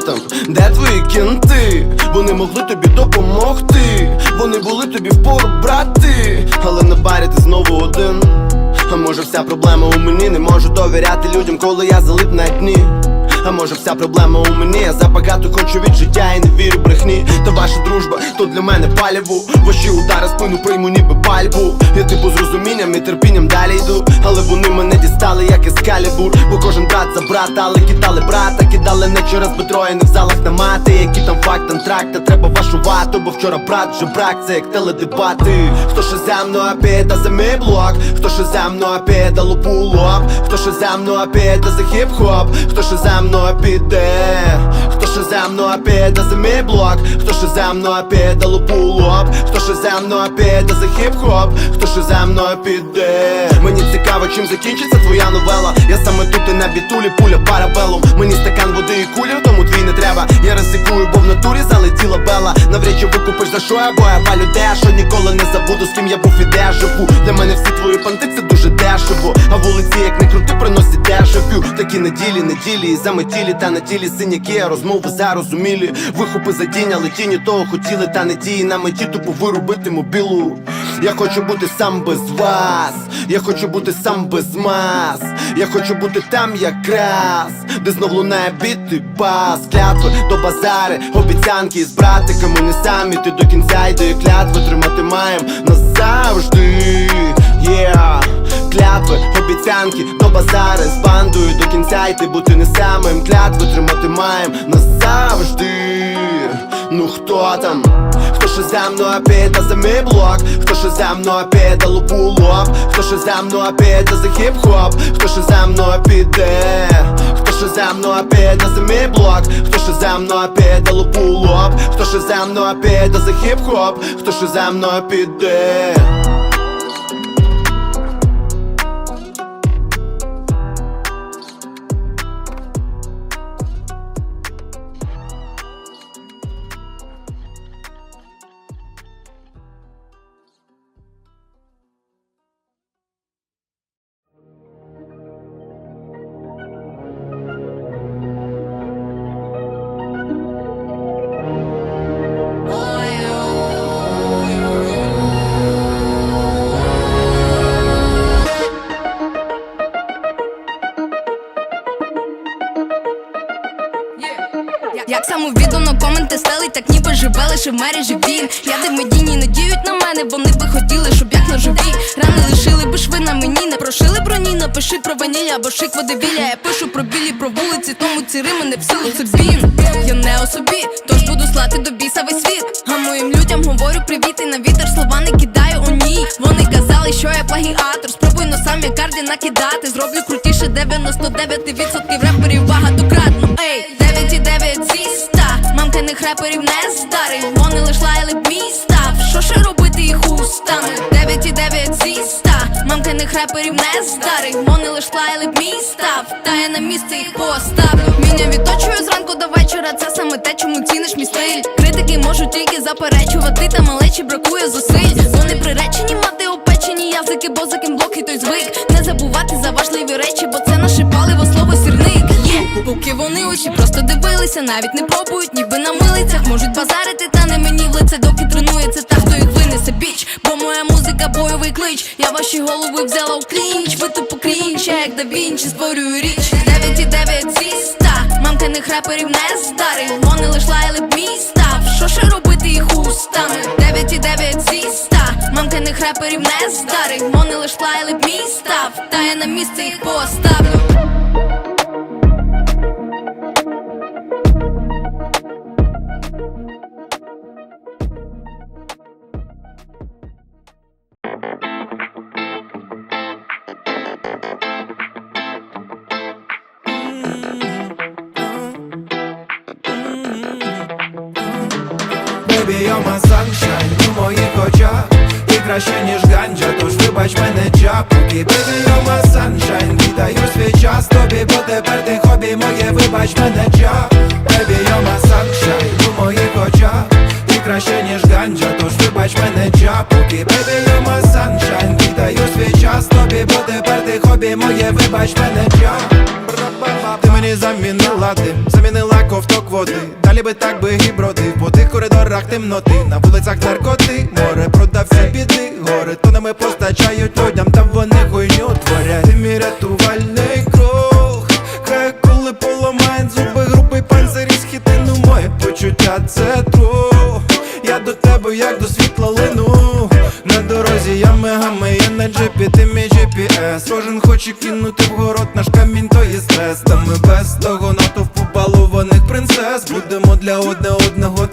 що? Де твої кінти? Вони могли тобі допомогти. Вони були тобі впору брати. Але на барі ти знову один. А може вся проблема у мені, не можу довіряти людям, коли я залип на дні. А може вся проблема у мені, я забагато хочу від життя і не вірю брехні. Та ваша дружба, то для мене паліву. Ваші удари спину прийму, ніби пальбу. Я типу з розумінням і терпінням далі йду. Але вони мене дістали, як ескалібур. Бо кожен брат за брата, але кидали брата, кидали не через бедро і не в залах на мати. Які там факт, антракт, та треба вашу вату, бо вчора брат вже брак, це як теледебати. Хто ще за мною піде за мій блок, хто ще за мною піде лупу лоб, хто ще за мною піде за хіп-хоп, хто ще за мною піде, хто ще за мною піде за мій блок, хто ще за мною піде лупу хто ще за мною піде за хіп-хоп, хто ще за мною піде. Мені цікаво, чим закінчиться твоя новела. Я саме тут і на бітулі, пуля парабелом. Мені стакан води і кулір, тому твій не треба. Я ризикую, бо в натурі залетіла бела. Навряд чи викупиш за що я, бо я палю дешо Ніколи не забуду, з ким я був і де живу. Для мене всі твої понти це дуже дешево. А вулиці, як не крути, приносять дешевю. Такі неділі, неділі, і заметілі, та на тілі синяки, розмови зарозумілі. Вихопи задіняли, тіні того хотіли, та не дії на меті, тупо вирубити мобілу. Я хочу бути сам без вас, я хочу бути сам без мас, я хочу бути там якраз, де знов лунає біт і бас, клятви до базари, обіцянки з братиками не самі, ти до кінця йде клятви тримати маєм назавжди. Клятви, обіцянки до базари з бандою до кінця йти бути не самим клятви тримати маєм назавжди. Ну хто там? Хто ще за мною піде за мій блок? Хто ще за мною піде лупу лоб? Хто ще за мною піде за хіп-хоп? Хто ще за мною піде? Хто ще за мною піде за мій блок? Хто ще за мною піде лупу лоб? Хто ще за мною піде за хіп-хоп? Хто ще за мною піде? Лише в мережі він. Я де медійні надіють на мене, вони би хотіли, щоб як ножові Рани лишили би шви на мені, не прошили броні, напиши про ваніль або шик водевілля Я пишу про білі, про вулиці, тому ці рими не в силу. Бін Я не о собі, тож буду слати до біса весь світ. А моїм людям говорю привіт і на вітер слова не кидаю у ній Вони казали, що я плагіатор, спробуй носам як карді накидати. Зроблю крутіше 99% реперів багатократно 100 реперів не здари. Вони лиш лаяли б мій Що ще робити їх устами? 9,9 зі 100 Мамкиних реперів не здари. Вони лиш лаяли б мій став Та я на місце їх поставлю. Міня відточую зранку до вечора. Це саме те, чому ціниш мій стиль. Критики можуть тільки заперечувати Та малечі бракує зусиль. Вони приречені мати Поки вони очі просто дивилися, навіть не пробують, ніби на милицях можуть базарити, та не мені в лице, доки тренується та хто їх винесе. Біч, бо моя музика бойовий клич. Я ваші голови взяла у клінч, ви тупо крінч, я як да Вінчі створюю річ. 9,9 зі 100 мамкиних реперів не здари Вони лиш лаяли б мій що ще робити їх устами? 9,9 зі 100 мамкиних реперів не здари Вони лиш лаяли б та я на місце їх поставлю Baby, you're my sunshine у моїх очах. Ти краще, ніж ганджа, тож вибач мене чапуки Baby, you're my sunshine Віддаю свій час. Тобі, бо тепер ти хобі моє, вибач мене чап. Baby, you're my sunshine у моїх очах. Ти краще, ніж ганджа, тож вибач мене чапуки Baby, you're my sunshine Віддаю свій час. Тобі, бо тепер ти хобі моє, вибач мене чап. Ти мені замінила ковток води. Далі би так би і бродив по тих коридорах темноти, на вулицях наркоти, море продавців біди, гори тонами постачають людям, та вони хуйню творять. Ти мій рятувальний круг, хай коли поламають зуби, грубий панцирі схитину моє почуття, це тру. Я до тебе, як до світла лину. На дорозі я мегами, я на джипі, ти мій GPS Кожен хоче кинути в город наш камінь, то є стрес. Та ми без того натовпу балованих принцес. Будемо для одне одного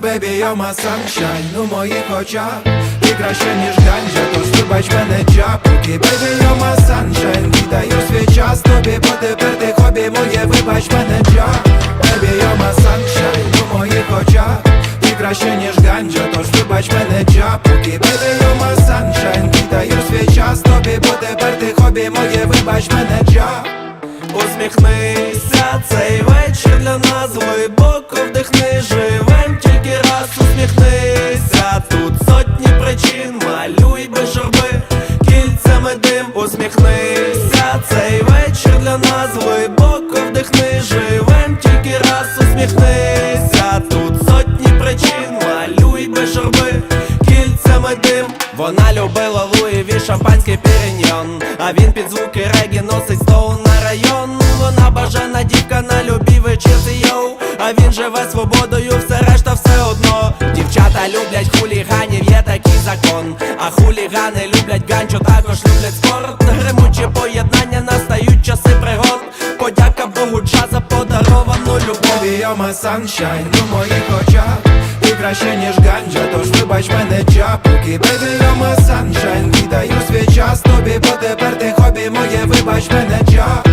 Baby, you're my sunshine. У моїх очах. Ти краще, ніж ганджа, тож вибач мене Baby, you're my sunshine. Віддаю свій час. Тобі, бо тепер ти хобі моє, вибач мене чап. You're my sunshine. У моїх очах. Ти краще, ніж ганджа, тож вибач мене Baby, you're my sunshine. Віддаю свій час. Тобі, бо тепер ти хобі моє, вибач мене чап. Усміхнися, цей вечір для нас глибоко вдихни, живем тільки раз, усміхнися, тут сотні причин, малюй без журби, кільцями дим, усміхнися, цей вечір для нас глибоко вдихни, живем тільки раз, усміхнися, тут сотні причин, малюй без журби, кільцями дим. Вона любила Луї Ві, шампанський піріньйон А він під звуки регі носить стоун на район. Вона бажана дівка на любій вечірці йоу. А він живе свободою, все решта все одно. Дівчата люблять хуліганів, є такий закон. А хулігани люблять ганчо, також люблять спорт. Гримучі поєднання настають часи пригод. Подяка Богу, джа за подаровану любов my sunshine у моїх очах. Ти краще, ніж ганджа, тож вибач мене чапуки. You're my sunshine. Віддаю свій час тобі, бо тепер ти хобі моє, вибач мене чап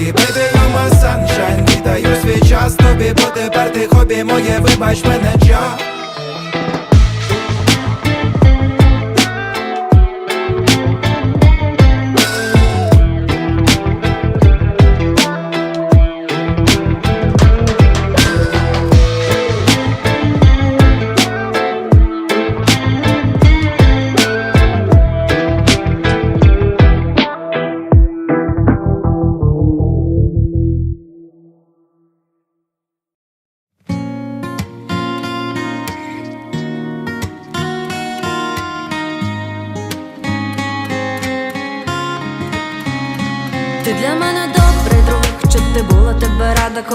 чапуки Baby, you're my sunshine свій час тобі, бо тепер ти хобі моє, вибач мене чап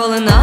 тебе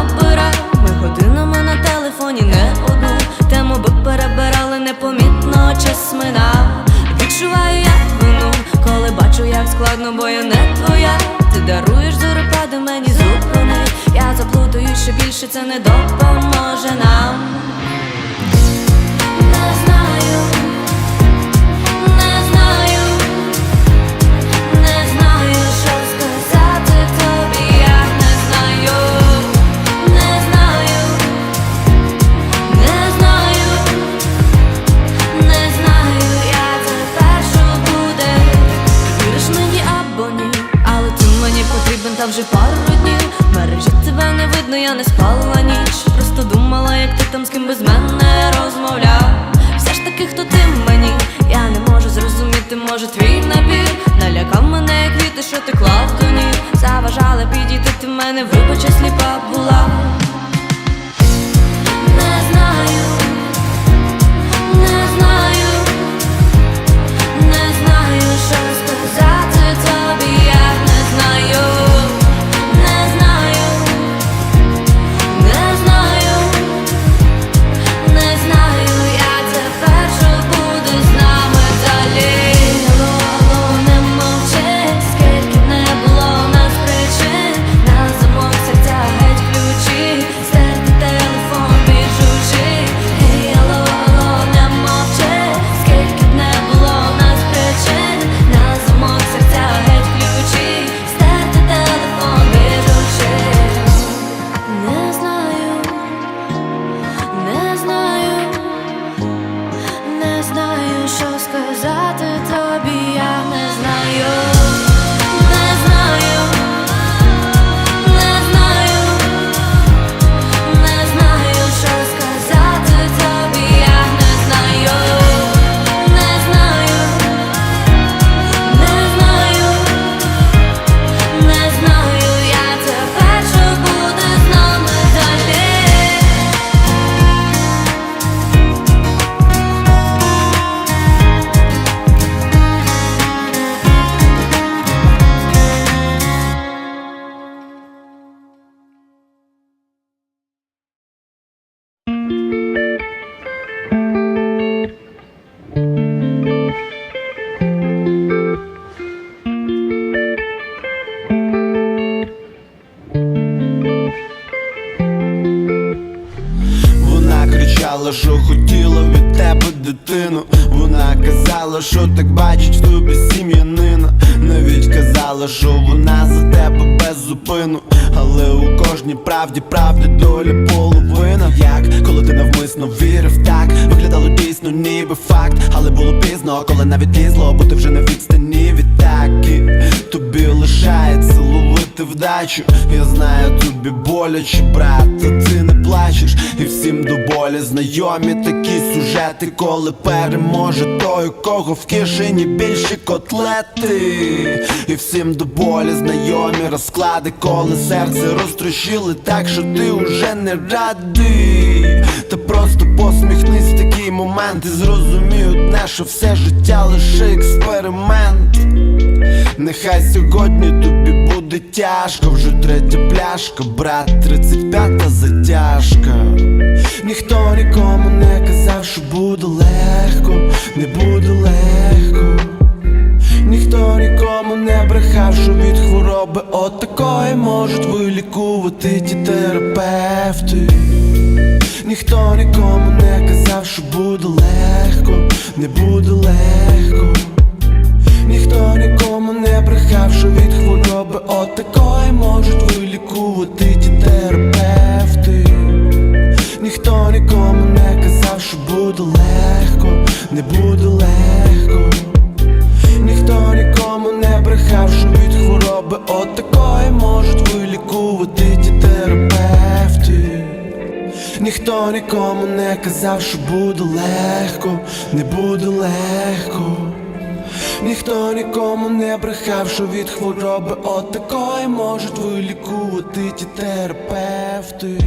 вона за тебе без зупину. Але у кожній правді правди доля половина. Як коли ти навмисно вірив так. Виглядало дійсно ніби факт. Але було пізно, коли навіть лізло, бо ти вже на відстані від таки. Тобі лишається ловити вдачу. Я знаю, тобі боляче, брат, та ти не плачеш І всім до болі. Знайомі такі сюжети, коли переможе той, у кого в кишені більші котлети. І всім до болі. Знайомі розклади, коли серце розтрощили так, що ти уже не радий. Та просто посміхнись в такий момент і зрозумій одне, що все життя лише експеримент. Нехай сьогодні тобі буде тяжко, вже третя пляшка, брат, 35-та затяжка. Ніхто нікому не казав, що буде легко, не буде легко. Ніхто нікому не брехав, що від хвороби от такої можуть вилікувати ті терапевти. Ніхто нікому не казав, що буде легко, не буде легко. Ніхто нікому не брехав, що від хвороби от такої можуть вилікувати ті терапевти. Ніхто нікому не казав, що буде легко, не буде легко. Ніхто нікому не брехав, що від хвороби от такої можуть вилікувати ті терапевти. Ніхто нікому не казав, що буде легко, не буде легко. Ніхто нікому не брехав, що від хвороби от такої можуть вилікувати ті терапевти.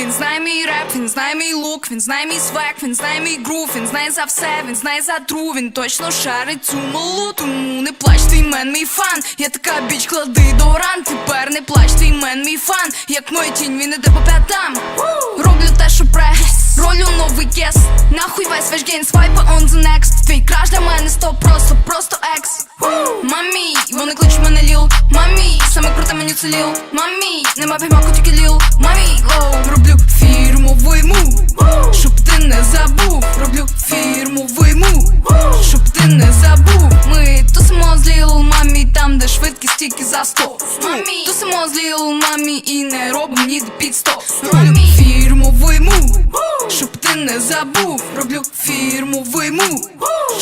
Він знає мій реп, він знає мій лук, він знає мій свек, він знає мій грув, він знає за все, він знає за тру, він точно шарить цю малу, тому не плач, твій мен мій фан. Я така біч, клади до ран, тепер не плач, твій мен мій фан. Як моя тінь, він іде по п'ятам. Роблю те, що прес, ролю новий кес. Нахуй весь ваш гейн, свайпа on the next. Твій краш для мене сто просто, просто екс. Мамі, вони кличуть мене ліл. Мамі, саме круте мені це ліл. Мамі, нема піймаку, тільки ліл. Мамі, лоу,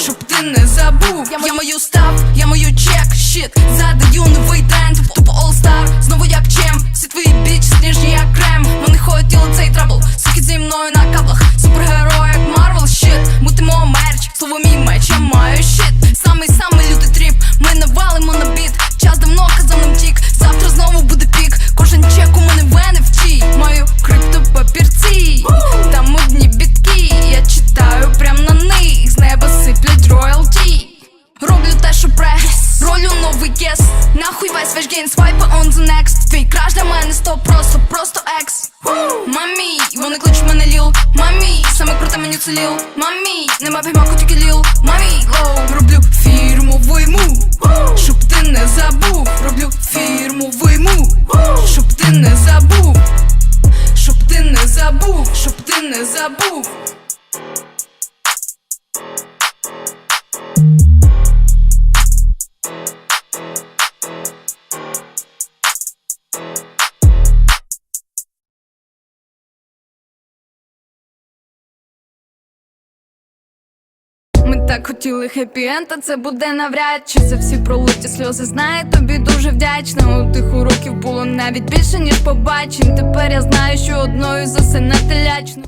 Щоб ти не забув. Я мою став, я мою чек, щит. Задаю новий тренд, тупо all star Знову як чем, всі твої біч, сніжні як крем. Вони хотіли цей трабл, Нахуй гейн, свайпа on the next. Твій краш для мене сто просто, просто екс. Мамі, вони кличуть мене ліл. Мамі, саме круте мені це ліл. Мамі, нема піймаку, тільки ліл. Мамі, лоу, роблю фірмовий мув. Щоб ти не забув, роблю фірмовий мув. Щоб ти не забув. Щоб ти не забув, щоб ти не забув. Так хотіли хеппі-енд, а це буде навряд чи за всі пролиті сльози знає тобі дуже вдячна. У тих уроків було навіть більше, ніж побачень. Тепер я знаю, що одною засинати лячно.